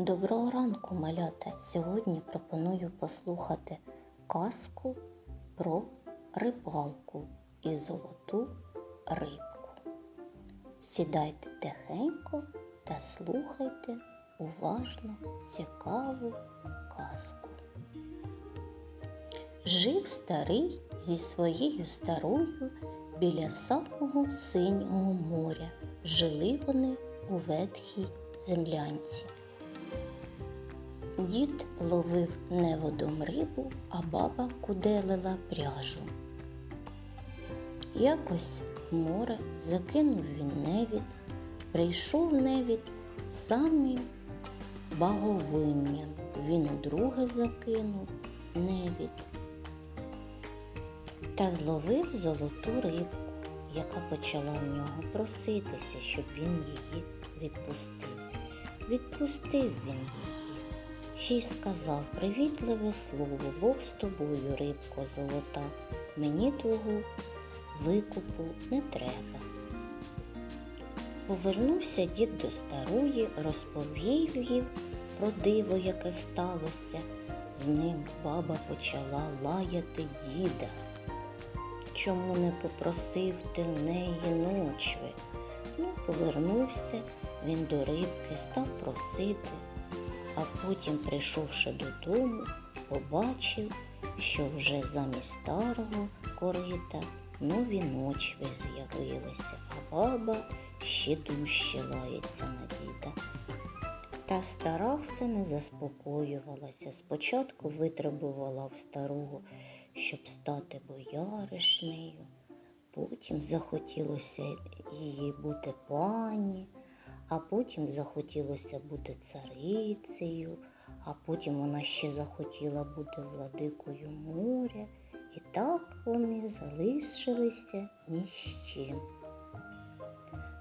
Доброго ранку, малята! Сьогодні пропоную послухати казку про рибалку і золоту рибку. Сідайте тихенько та слухайте уважно цікаву казку. Жив старий зі своєю старою біля самого синього моря. Жили вони у ветхій землянці. Дід ловив не водом рибу, а баба куделила пряжу. Якось в море закинув він невід, прийшов невід самим баговинням. Він удруге закинув невід та зловив золоту рибку, яка почала в нього проситися, щоб він її відпустив. Відпустив він її. Ще сказав привітливе слово, Бог з тобою, рибко золота, мені твого викупу не треба. Повернувся дід до старої, розповів їй про диво, яке сталося. З ним баба почала лаяти діда. Чому не попросив ти в неї ночви? Ну, повернувся він до рибки, став просити а потім, прийшовши додому, побачив, що вже замість старого корита нові ночви з'явилися, а баба ще дужче лається на діда. Та стара все не заспокоювалася. Спочатку витребувала в старого, щоб стати бояришнею, потім захотілося її бути пані а потім захотілося бути царицею, а потім вона ще захотіла бути владикою моря. І так вони залишилися ні з чим.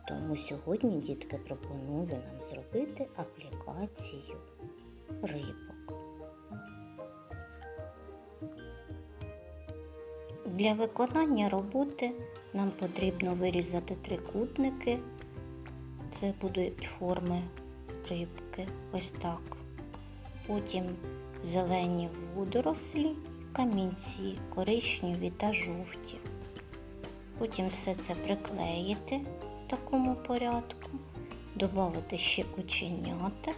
Тому сьогодні дітки пропоную нам зробити аплікацію рибок. Для виконання роботи нам потрібно вирізати трикутники. Це будуть форми рибки, ось так. Потім зелені водорослі, камінці, коричневі та жовті. Потім все це приклеїти в такому порядку, додати ще оченята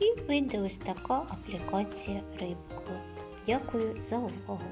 і вийде ось така аплікація рибки. Дякую за увагу!